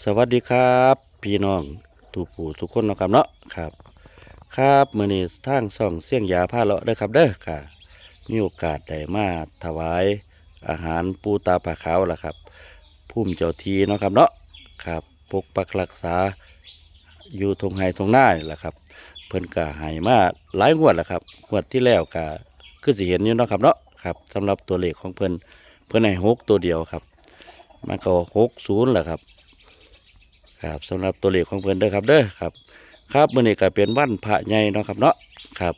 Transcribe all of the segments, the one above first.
สวัสดีครับ พี่น้องทุกผู้ทุกคนนะครับเนาะครับ ครับมื้อนี้ทางส่องเสียงยาผ้าเลาะเด้อครับเด้อค่ะ มีโอกาสได้มาถวายอาหารปูตาปลาขาวล่ะครับพุ่มเจ้าทีเนาะครับเนาะครับปกปักรักษาอยู่ทงไห้ทงหน้านี่แหละครับ เพิ่นก็ให้มาหลายงวดแล้วครับงวดที่แล้วก็คือสิเห็นอยู่เนาะครับเนาะครับสำหรับตัวเลขของเพิ่นเพิ่นให้หกตัวเดียวครับ มันก็หกศูนย์แหละครับ ครับสำหรับตัวเลขของเพิ่อนเด้อครับเด้อครับ ครับมื้อนี้ก็เป็นวันพระใหญ่เนาะครับเนาะครับ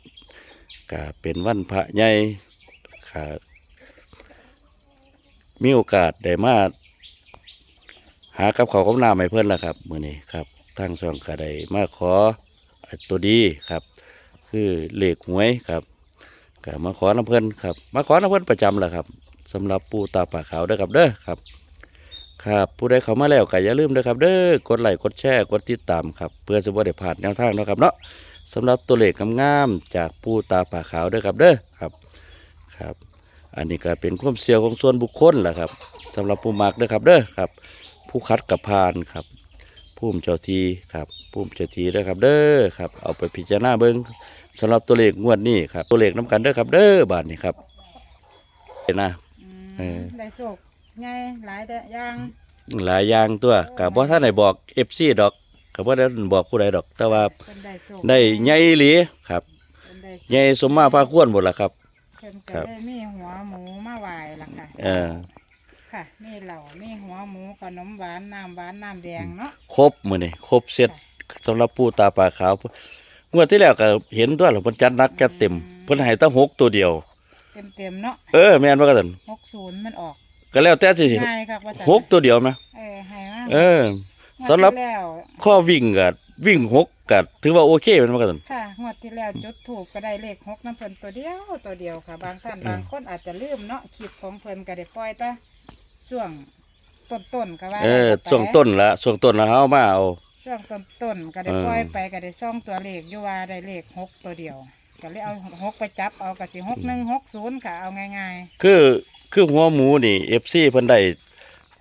ก็เป็นวันพระใหญ่ครับมีโอกาสได้มาหากับเขากับน้ำให้เพิ่อนละครับมื้อนี้ครับทางช่องก็ได้มาขอตัวดีครับ คือเลขหวยครับก็มาขอน้ำเพิ่อนครับ มาขอน้ำเพิ่อนประจำแหละครับสำหรับปูตาป่าขาวเด้อครับเด้อครับ ครับผู้ใดเข้ามาแล้วก็อย่าลืมนะครับ เด้อกดไลค์กดแชร์กดติดตามครับเพื่อจะบ่ได้พลาดแนวทางเนาะครับเนาะสำหรับตัวเลขงามๆจากผู้ตาป่าขาวเด้อครับเด้อครับครับ อันนี้ก็เป็นความเสียของส่วนบุคคลแหละครับสำหรับผู้มักเด้อครับเด้อครับ ผู้คัดกับพานครับผู้มเจ้าทีครับผู้มเจ้าทีเด้อครับเด้อครับ เอาไปพิจารณาเบิ่งสำหรับตัวเลขงวดนี้ครับตัวเลขน้ำกันเด้อครับเด้อบาทนี้ครับเห็นนะเออได้โชค ไงหลายแต่อย่าง หลายอย่างตัวกับบ่ท่านไหนบอกเอฟซีดอกกับบ่ได้บอกผู้ใดดอก แต่ว่าเพิ่นได้โชคได้ใหญ่อีหลีครับเพิ่นได้โชคใหญ่สมมาพาควรหมดละครับ เพิ่นครัก็บได้มีหัวหมูมาไหว้ล่ะค่ะ เออค่ะ มีเหล่ามีหัวหมูขนมหวานน้ำหวานน้ำแดงเนาะครบมื้อนี้ครบเสร็จสำหรับผู้ตาปลาขาวงวดที่แล้วก็เห็นตัวแล้วเพิ่นจัดหนักจัดเต็มเพิ่นให้ตั้งหกตัวเดียว เต็มเต็มๆเนาะเออแม่นบ่กันหกศูนย์มันออก ก็แล้วแต่สิง่ายครับว่าหกตัวเดียวไหมเออให้มาเอองวดสำหรับที่แล้วข้อวิ่งก็วิ่งหกก็ถือว่าโอเคแม่นบ่กันค่ะงวดที่แล้วจุดถูกก็ได้เลขหกน้ำเพิ่นตัวเดียวตัวเดียวค่ะ บางท่านบางคนอาจจะลืมเนาะคลิปของเพิ่นก็ได้ปล่อยแต่ช่วงต้นๆก็ว่าเออได้ไปช่วงต้นละช่วงต้นละเฮามาเอา ช่วงต้นๆก็ได้เออปล่อยไปก็ได้ซ่องตัวเลขอยู่ว่าได้เลขหกตัวเดียว ก็เลยเอาหกไปจับเอากะสิหกหนึ่งหกศูนย์ค่ะเอาง่ายคือคือหัวหมูนี่ FC เพิ่นได้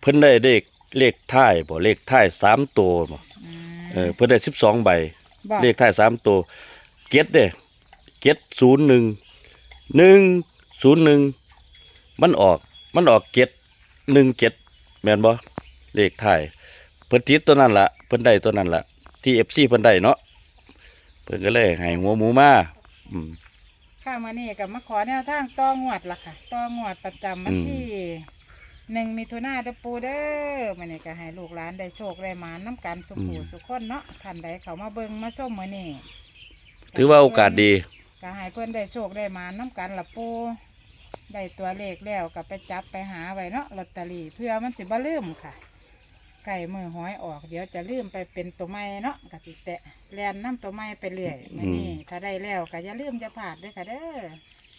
เพิ่นได้เลขเลขท้ายบ่เลขท้ายสามตัวบ่ๆอืมเออเพิ่นได้12ใบ บอกเลขท้ายสามตัวเก็ดเด้เก็ดศูนย์หนึ่งหนึ่งศูนย์หนึ่งมันออกมันออกเก็ดหนึ่งเก็ดแม่นบ่เลขท้ายเพิ่นติดตัวนั้นละเพิ่นได้ตัวนั้นละที่ FC เพิ่นได้เนาะเพิ่นก็เลยให้หัวหมูมา อืมข้ามานี่กับมาขอแนวทางต่องวดล่ะค่ะต่องวดประจำวันอืม ที่หนึ่งมิถุนาเด้อปูเด้อมันนี่ก็ให้ลูกหลานได้โชคได้หมานน้ำกันสุขูสุขคนเนาะท่านใดเขามาเบิ่งมาชมมื้อนี้ถือว่าโอกาสดี ก็ให้เพื่อนได้โชคได้หมานน้ำกันละปูได้ตัวเลขแล้วก็ไปจับไปหาไว้เนาะลอตเตอรี่เพื่อมันสิบ่ลืมค่ะไก่มือหอยออก เดี๋ยวจะลืมไปเป็นตัวใหม่เนาะกะสิแตะ แลนน้ำตัวใหม่ไปเรื่อยมื้อนี้ถ้าได้แล้วก็อย่าลืมจะผ่าดด้วยค่ะเด้อ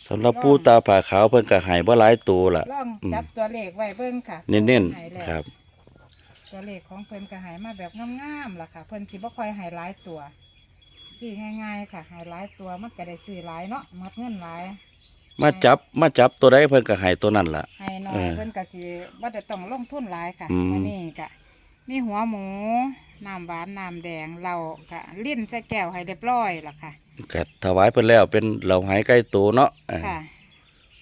สำหรับผู้ตาผาขาวเพิ่นก็ให้บ่หลายตัวล่ะ ลองอืมจับตัวเลขไว้เบิ่งค่ะเน้นให้แล้วๆครับ ตัวเลขของเพิ่นก็ใหายมาแบบงามๆล่ะค่ะ เพิ่นสิบ่ค่อยใหายหลายตัวซื้อง่ายๆค่ะใหายหลายตัวมันก็ได้ซื้อหลายเนาะมัดเงินหลาย มาจับมาจับตัวใดเพิ่นก็ให้ตัวนั้นล่ะ ให้น้อเอยอเพิ่นก็สิบ่ได้ต้องลงทุนหลายค่ะอืมมื้อนี้ก็มีหัวหมู น้ำหวานน้ำแดงเหล้าก็ลิ้นใส่แก้วให้เรียบร้อยล่ะค่ะก็ถวายเพิ่นแล้วเป็นเหล่าหายใกล้ตัวเนาะเออค่ะ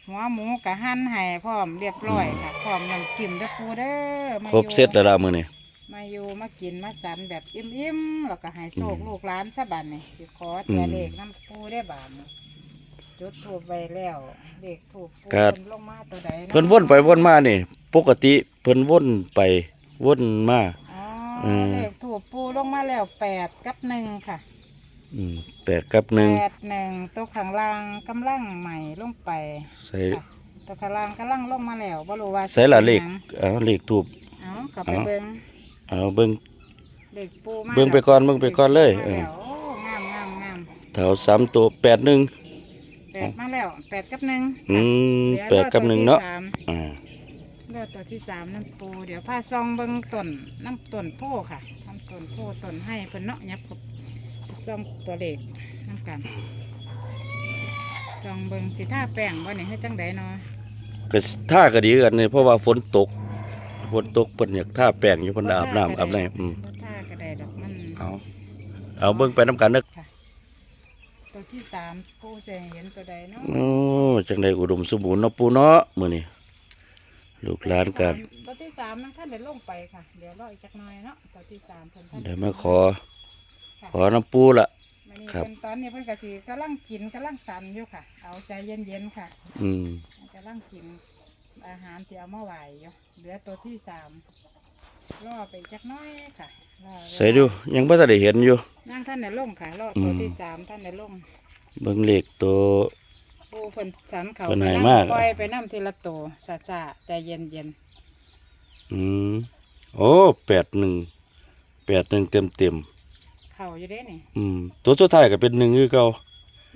หัวหมูก็หั่นให้พร้อมเรียบร้อยค่ะพร้อมน้ำจิ้มเด้อปูเด้อมาครบอยู่เซตแล้วล่ะมื้อนี้ มาอยู่มากินมาสันแบบอิ่มๆ แล้วก็ให้โชคอืมลูกหลานซะบัดนี่สิขอตัวอืมเลขน้ำปูได้บาดนี่จุดถูกไปแล้วเลขถูกปูครับ เพิ่นลงมาตัวใดาะเพิ่นวนไปวนมานี่ ปกติเพิ่นวนไปวนมา อ๋ออืม เลขถูกปูลงมาแล้วแปดกับหนึ่งค่ะอืมแปดกับหนึ่งแปดหนึ่งตัวข้างล่างกำลังใหม่ลงไปใส่ ค่ะตัวข้างล่างกำลังลงมาแล้วบ่รู้ว่าใส่ละเลขหยังเอาเลขทูบ เอากลับไปเอา เบิ่งเอาเบิ่ง เลขปูมาเบิ่งไปก่อนเบิ่งไปก่อนเลยมาเออแล้วโอ้งามงามงามแถวสามตัวแปดหนึ่งแปดมาแล้วแปดกับหนึ่งอืมเดี๋ยวแปดกับหนึ่งเนาะรอตัวที่สามอ่าเลือ ตัวที่สามน้ำปู เดี๋ยวผ้าซองเบิ้งต้นน้ำต้นโพค่ะทำต้นโพต้นให้เพิ่นเนาะยับกับซองตัวเล็กน้ำกันซองเบิ้งสิท่าแป้งว่านี่ให้จังใดเนาะก็ท่าก็ดีกันนี่เพราะว่าฝนตกฝนตกเพิ่นอยากท่าแป้งอยู่เพิ่นอาบน้ำอาบในอืมบ่ท่าก็ได้ดอกมันเอาเอาเบิ่งไปนํกันเด้อตัวที่สามปูจะเห็นตัวใดเนาะโอ้จังไดอุดมสมบูรณ์เนาะปู่เนาะมื้อนี้ ลูกหลานกันตัวที่สามนั่นท่านเดี๋ยวลงไปค่ะ เดี๋ยวรออีกจักหน่อยเนาะตัวที่สามเพิ่นท่านเดี๋ยวมาขอ ค่ะ ขอน้ำปู่ละมื้อนี้ครับ เพิ่นตอนนี้เพิ่นก็สิกำลังกินกำลังสั่นอยู่ค่ะ เอาใจเย็นๆค่ะอืมกำลังกินอาหารที่เอามาไหวอยู่เหลือตัวที่สามรอไปจักหน้อยค่ะรอใส่ดูยังบ่ทันได้เห็นอยู่ นั่งท่านในล่งค่ะรอตัวอืมที่สามท่านในล่งเบิ่งเลขตัว ปูเพิ่นสันเขาเพิ่นให้ไปมาก ปล่อยไปน้ำทีละตัวซาซาๆใจเย็นเย็นอืมโอ้แปดหนึ่งแปดหนึ่งเต็มเต็มๆเข่าอยู่เด้นี่ ๆอืม ตัวสุดท้ายก็เป็นหนึ่งคือเก่า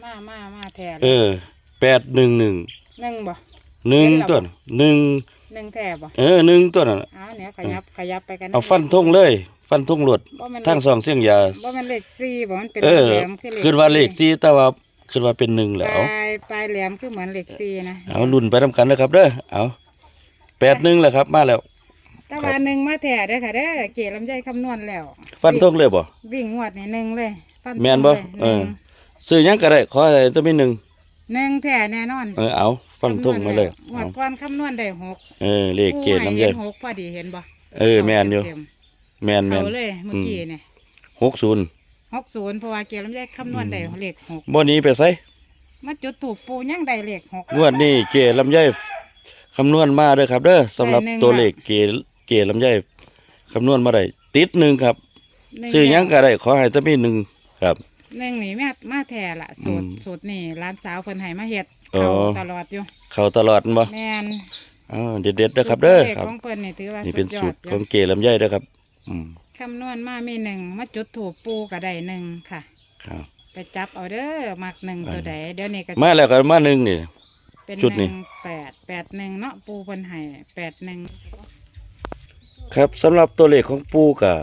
มามามาแทนเออแปดหนึ่งหนึ่งหนึ่งบ่หนึ่งเห็นแล้วตัวน่ะหนึ่งหนึ่งแทบบ่เออหนึ่งตัวน่ะอ้าวเนี่ยขยับขยับไปกันเอาฟันทงเลย ฟันทงหลดบ่แม่นทั้งสองเสียงยา บ่แม่นเลขสี่บ่มันเป็นเออแหลมคือเลขคือว่าเลขสี่แต่ว่า คือว่าเป็นหนึ่งแหปล้วลายปลายแหลมคือเหมือนเลขสี่นะเอารุ่นไปทำกันนะครับเด้อเอาแปดหนึ่งแหละครับ มาแล้ว แต่ว่าหนึ่งมาแท้เด้อค่ะเด้อเกลลำไยคำนวณแล้วฟันทงเลยบ่ วิ่งงวดนี่หนึ่งเลยฟันแม่นบ่ธงลยเออ ซื้อหยังก็ได้ขอให้ต้องมีหนึ่งหนึ่งแท้แน่นอนเออเอาฟันทงมาเลยงวเอาดก่อนคำนวณได้หกเออเลขเกณฑ์น้ำเย็ผู้นให้ห็หกพอดีเห็นบ่เออแม่นอยู่ เต็มแมนๆแมนเขาเลยเมื่อกี้เนี่ยหกศูนย์ หกศูนย์เพราะว่าเกลลำไยคำนวณได้เลขหกบ่หนี้ไปไสมาจุดถูกปูยังได้เลขหก งวดนี้เกลำไยคำนวณมาเด้อครับ เด้อสำหรับได้หนึ่ง ตัวบาทเลขเกเกลำไยคำนวณมาได้ติดหนึ่งครับ หนึ่ซื้อหยังก็ได้ขอให้ต้องมีหนึ่งครับ หนึ่งนี่แม่มาแท้ละสูตรอืมสูตรนี่ร้านสาวเพิ่นให้มาเฮ็ดอ๋อ เขาตลอดอยู่เข้าตลอดบ่แม่นอ้าวเด็ดๆเด้อครับเด้อสูตครับ ของเพิ่นนี่ถือว่านี่เป็นสุดยสูอตดรอยู่ของเกลำไยเด้อครับ อืม คำนวณมามีหนึ่งมาจุดถูกปูก็ได้หนึ่งค่ะ ครับ ไปจับเอาเด้อมักหนึ่งอันตัวใดเดี๋ยวนี้ก็มาแล้วก็มาหนึ่งนี่ เป็นชุดนี้หนึ่งแปดแปดหนึ่งเนาะปูเพิ่นให้แปดหนึ่งครับสำหรับตัวเลขของปูก็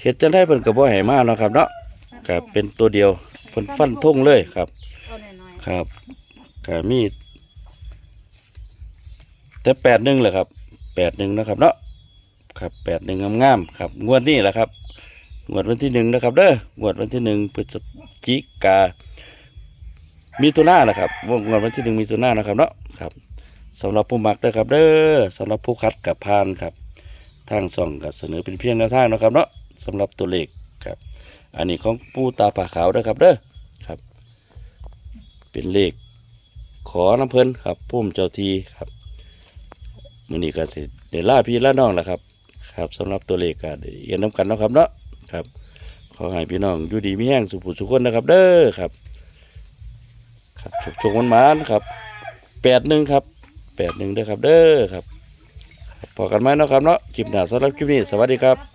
เฮ็ดจังได๋เพิ่นก็บ่ให้มาเนาะครับ เนาะก็เป็นตัวเดียวเพิ่นฟันธงเลยครับ เอาหน่อยครับก็มีแต่แปดหนึ่งแหละครับแปดหนึ่งนะครับ เนาะ ครับแปดหนึ่งงามๆครับ งวดนี้แหละครับ งวดวันที่หนึ่งนะครับเด้องวดวันที่หนึ่งพฤศจิกามีตัวหน้านะครับวงงวดวันที่หนึ่งมีตัวหน้านะครับเนาะครับสำหรับผู้มักนะครับ เด้อสำหรับผู้คัดกับพานครับ ทางส่องก็เสนอเป็นเพียงแนวทางนะครับเนาะสำหรับตัวเลขครับ อันนี้ของปูตาผาขาวนะครับเด้อครับ เป็นเลขขอน้ำเพิ่นครับพุ่มเจ้าทีครับมือนี้ก็สิได้ล่าพี่ล่าน้องแหละครับ ครับสำหรับตัวเลขก็ได้เรียนน้ำกันเนาะครับเนาะครับขอให้พี่น้องอยู่ดีมีแห้งสุขสุขคนนะครับ เด้อครับ ครับสุขๆมันมานครับแปดหนึ่งครับแปดหนึ่งเด้อครับเด้อครับครับพอกันไหมเนาะครับเนาะคลิปหน้าสำหรับคลิปนี้สวัสดีครับ